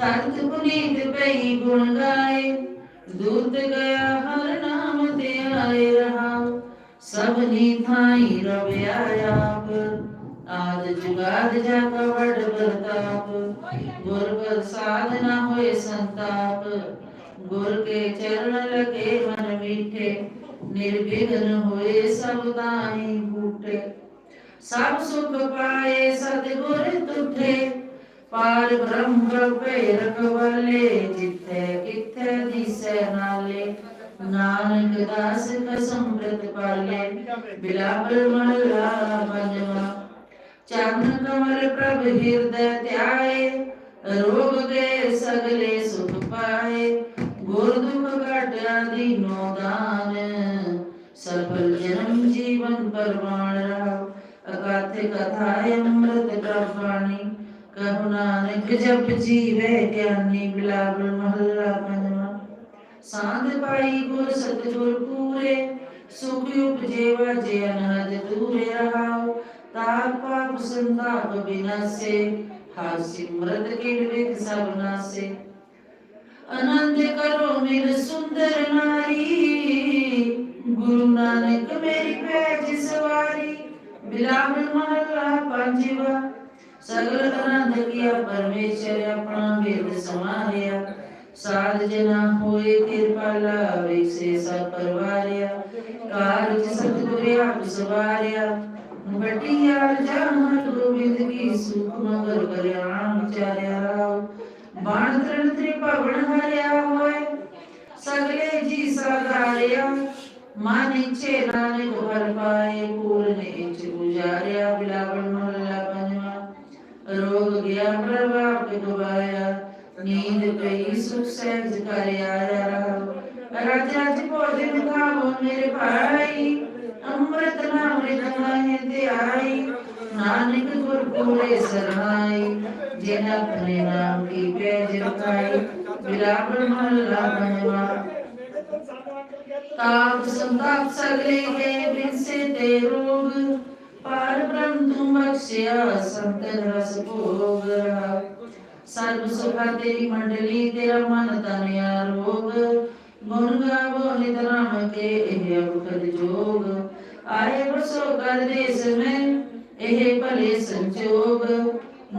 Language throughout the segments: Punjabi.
ਤਤ ਪੁਨੀਤ ਪਈ ਗੁਣ ਗਾਏ, ਦੂਤ ਗਿਆ ਹਰ ਨਾਮ ਤੇ ਆਏ ਰਹਾ। ਸਭ ਥਾਈ ਰਵਿਆ ਆਪ, ਆਦ ਜੁਗਾਦ ਜਾ ਕਵੜ ਵਰਤਾਪ। ਗੁਰ ਪ੍ਰਸਾਦ ਨਾ ਹੋਏ ਸੰਤਾਪ, ਗੁਰ ਕੇ ਚਰਨ ਲਗੇ ਮਨ ਮੀਠੇ। ਨਿਰਵਿਘਨ ਹੋਏ ਸਭ ਤਾਈ ਬੂਟੇ। ਸਭ ਸੁਖ ਪਾਏ ਸਤਿਗੁਰ ਤੁਠੇ ਪਾਰ ਬ੍ਰਹਮ ਰਪੇ ਰਖਵਲੇ ਜਿੱਥੇ ਕਿੱਥੇ ਦਿਸੈ ਨਾਲੇ। ਨਾਨਕ ਦਾਸ ਕਸਮ ਪ੍ਰਤ ਪਾਲੇ ਬਿਲਾਵਲ ਮਹਲਾ ਪੰਜਵਾ। ਚਰਨ ਕਮਲ ਪ੍ਰਭ ਹਿਰਦੈ ਧਿਆਏ, ਰੋਗ ਗਏ ਸਗਲੇ ਸੁਖ ਪਾਏ। ਗੁਰ ਦੁਖ ਘਟਿਆ ਦੀਨੋ ਦਾਨ, ਸਫਲ ਜਨਮ ਜੀਵਨ ਪਰਵਾਣ ਰਾਵ ਅਗਾਥੇ ਕਥਾਏ ਅੰਮ੍ਰਿਤ ਪ੍ਰਵਾਣੀ ਕਹੁ ਨਾਨਕ ਜਪ ਜੀਵੇ ਗਿਆਨੀ ਬਿਲਾਵਲ ਮਹੱਲਾ ਪੰਜਵਾ। ਸਾਧ ਪਾਈ ਗੁਰ ਸਤਿਗੁਰ ਪੂਰੇ, ਸੁਖ ਉਪਜੇ ਵਜੇ ਅਨਹਦ ਦੂਰੇ ਰਹਾਉ, ਤਾਪ ਪਾਪ ਸੰਤਾਪ ਬਿਨਾਸੇ, ਹਰ ਸਿਮਰਤ ਕਿਲ ਵਿਖ ਸਭ ਨਾਸੇ। ਆਨੰਦ ਕਰੋ ਮੇਰ ਸੁੰਦਰ ਨਾਰੀ, ਗੁਰੂ ਨਾਨਕ ਮੇਰੀ ਪੈਜ ਸਵਾਰੀ, ਬਿਲਾਵਲ ਮਹੱਲਾ ਪੰਜਵਾ। ਸਗਲ ਆਨੰਦ ਕੀਆ ਪਰਮੇਸ਼ਰ ਆਪਣਾ ਵੇਦ ਸਮਾਰਿਆ ਸਾਧ ਜਨਾ ਹੋਏ, ਕਿਰਪਾ ਲਾਵੇ, ਸੇ ਸਭ ਪਰਵਾਰਿਆ। ਕਾਰਜ ਸਤਿਗੁਰ ਸਵਾਰਿਆ। ਬਟਿਆ ਜਹਾਂ ਗੋਬਿੰਦ ਕੀ ਸੁਖ ਮਗਰ ਕਰਿਆਣ ਚਾਰਿਆ ਬਾਣ ਤ੍ਰਿਣ ਤ੍ਰਿਭਵਨ ਹਰਿਆ ਹੋਏ, ਸਗਲੇ ਜੀ ਸਗਾਰਿਆ ਮਨ ਇਛੇ ਨਾਨਕ ਹਰ ਪਾਏ, ਪੂਰਨ ਇਚ ਗੁਜਾਰਿਆ ਬਿਲਾਵਲ ਰੋਗ ਗਿਆ, ਪ੍ਰਭਾਵ ਗਵਾਇਆ ਨੀਂਦ ਪਈ, ਸੁਖ ਸਹਿਜ ਕਰ ਆਇਆ ਰਹਾ। ਰਾਜਾ ਜੀ ਭੋਜਨ ਖਾਵੋ ਮੇਰੇ ਭਾਈ। ਅੰਮ੍ਰਿਤ ਨਾਮ ਰਿਦਮਾਏ ਤੇ ਆਈ। ਨਾਨਕ ਗੁਰ ਪੂਰੇ ਸਰਹਾਈ ਜਿਨ ਆਪਣੇ ਨਾਮ ਕੀ ਪੈਜ ਰਖਾਈ ਬਿਲਾਵਲ ਮਹੱਲਾ ਪੰਜਵਾ ਤਾਪ ਸੰਤਾਪ ਸਗਲੇ ਗਏ, ਬਿਨਸੇ ਤੇ ਰੋਗ। ਪਾਰ ਬ੍ਰਹਮ ਤੁਮ ਬਖਸ਼ਿਆ ਸੰਤ ਰਸ ਭੋਗ। ਸਰਬ ਸੁਖਾ ਤੇਰੀ ਮੰਡਲੀ ਤੇਰਾ ਮਨ ਤਨ ਆਰੋਗ। ਗੁਣ ਗਾਵੋ ਨਿਤ ਨਾਮ ਕੇ ਇਹ ਅਵਖਦ ਜੋਗ। ਆਏ ਬਸੋ ਕਰ ਦੇਸ ਮੈਂ ਇਹ ਭਲੇ ਸੰਜੋਗ।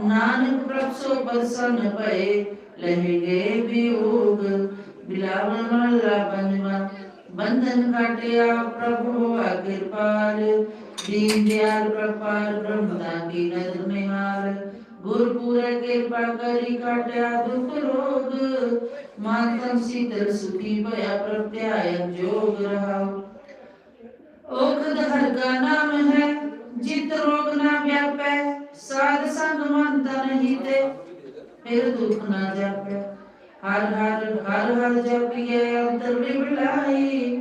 ਨਾਨਕ ਪ੍ਰਭ ਸੋ ਬਰਸਨ ਭਏ, ਲਹਿ ਵਿਯੋਗ ਬਿਲਾਵਲ ਮਹਲਾ ਪੰਜਵਾ ਬੰਧਨ ਕਾਟਿਆ ਪ੍ਰਭੂ ਆ ਦੀਨ ਦਿਆਲ ਪ੍ਰਪਾਲ ਬ੍ਰਹਮਤਾ ਕੀ ਨਦਰ ਨਿਹਾਲ। ਗੁਰ ਪੂਰੇ ਕਿਰਪਾ ਕਰੀ ਕਾਟਿਆ ਦੁਖ ਰੋਗ, ਮਾਤਮ ਸੀਤਲ ਸੁਖੀ ਭਇਆ ਪ੍ਰਤਿਆਇ ਜੋਗ ਰਹਾਉ ਔਖਦ ਹਰ ਕਾ ਨਾਮ ਹੈ, ਜਿਤ ਰੋਗ ਨਾ ਵਿਆਪੈ, ਸਾਧ ਸੰਗ ਮਨ ਤਨ ਹੀਤੇ ਫਿਰ ਦੁਖ ਨਾ ਜਾਪੈ। ਹਰ ਹਰ ਹਰ ਹਰ ਜਪੀਏ ਅੰਤਰ ਬਿਬਲਾਈ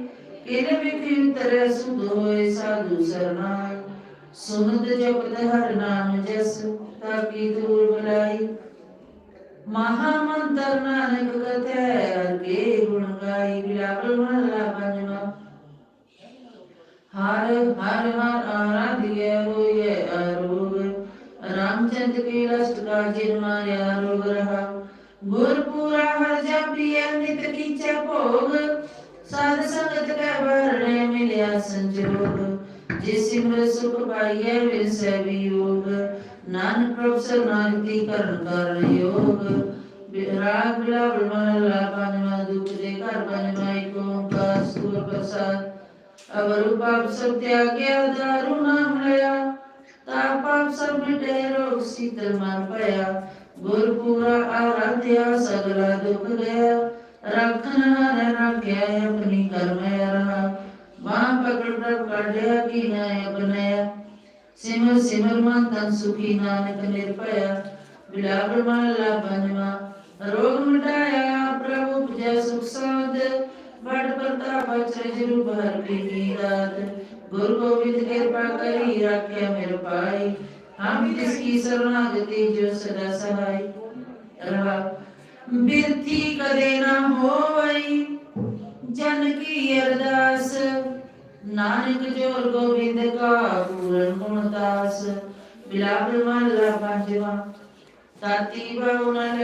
ਕਿਨ ਵਿਖਿ ਉਤਰੈ ਸੁਧ ਹੋਏ ਸਾਧੂ ਸਰਨਾਈ ਸੁਨਤ ਜਪਤ ਹਰ ਨਾਮ ਜਸ, ਤਾਕੀ ਦੂਰ ਬਲਾਈ ਮਹਾ ਮੰਤਰ ਨਾਨਕ ਕਥੈ ਅਗੇ ਗੁਣ ਗਾਈ ਬਿਲਾਵਲ ਮਹਲਾ ਪੰਜਵਾ। ਹਰ ਹਰ ਹਰ ਆਰਾਧਿਏ ਹੋਏ ਅਰੋਗ। ਰਾਮਚੰਦ ਕੀ ਲਸਟ ਕਾ ਜਿਨ ਮਾਰਿਆ ਰੋਗ ਰਹਾ। ਗੁਰ ਪੂਰਾ ਹਰ ਜਪੀਏ ਨਿਤ ਕੀਚੇ ਭੋਗ। ਸਾਧ ਸੰਗਤ ਕੈ ਵਰਣੇ, ਮਿਲਿਆ ਸੰਜੋਗ। ਜਿਸ ਸਿਮਰ ਸੁਖ ਪਾਈਐ ਵਿਸੈ ਵਿਯੋਗ। ਨਾਨਕ ਪ੍ਰਭ ਸਰਨਾਗਤੀ ਕਰਨ ਕਰਨ ਯੋਗ। ਰਾਗ ਬਿਲਾਵਲ ਮਹਲਾ, ਪੰਜਵਾ ਦੁਖ ਦੇ ਘਰ, ਪੰਜਵਾ ਏਕ ਓੰਕਾਰ, ਸਤਿਗੁਰ ਪ੍ਰਸਾਦ। ਅਵਰ ਪਾਪ ਸਭ ਤਿਆਗਿਆ, ਦਾਰੂ ਨਾਮ ਲਿਆ। ਤਾ ਪਾਪ ਸਭ ਮਿਟੇ, ਰੋਗ ਸੀਤਲ ਮਨ ਭਇਆ। ਗੁਰ ਪੂਰਾ ਆਰਾਧਿਆ ਸਗਲਾ ਦੁਖ ਗਿਆ ਰੱਖਣ ਹਰ ਰੱਖਿਆ ਆਪਣੀ ਕਰਮ ਰਹਾ ਬਾਹ ਪਕੜ ਪ੍ਰਭ ਕਾਢਿਆ ਕੀ ਨਾ ਅਪਨਿਆ ਸਿਮਰ ਸਿਮਰ ਮਨ ਤਨ ਸੁਖੀ ਨਾਨਕ ਨਿਰਭਇਆ। ਬਿਲਾਵਲ ਮਹਲਾ ਪੰਜਵਾ। ਰੋਗ ਮਿਟਾਇਆ ਪ੍ਰਭੂ ਪਜੈ ਸੁਖ ਸਾਧ। ਬੜ ਪ੍ਰਤਾਪ ਅਚਰਜ ਰੂਪ ਹਰ ਕੀ ਰਾਤ ਗੁਰੂ ਗੋਬਿੰਦ ਕਿਰਪਾ ਕਰੀ ਰੱਖਿਆ ਮੇਰੇ ਪਾਈ। ਹਮ ਤਿਸ ਕੀ ਸਰਨਾਗਤੀ ਜੋ ਸਦਾ ਸਹਾਈ ਰਹਾ ਬਿਰਥੀ ਕਦੇ ਨਾ ਹੋਵਈ। ਜਨ ਕੀ ਅਰਦਾਸ? ਨਾਨਕ ਜੋਰ ਗੋਬਿੰਦ ਕਾ ਪੂਰਨ ਗੁਣ ਦਾਸ ਬਿਲਾਵਲ ਮਹਲਾ ਪੰਜਵਾ ਤਾਤੀ ਬਾਉ ਨ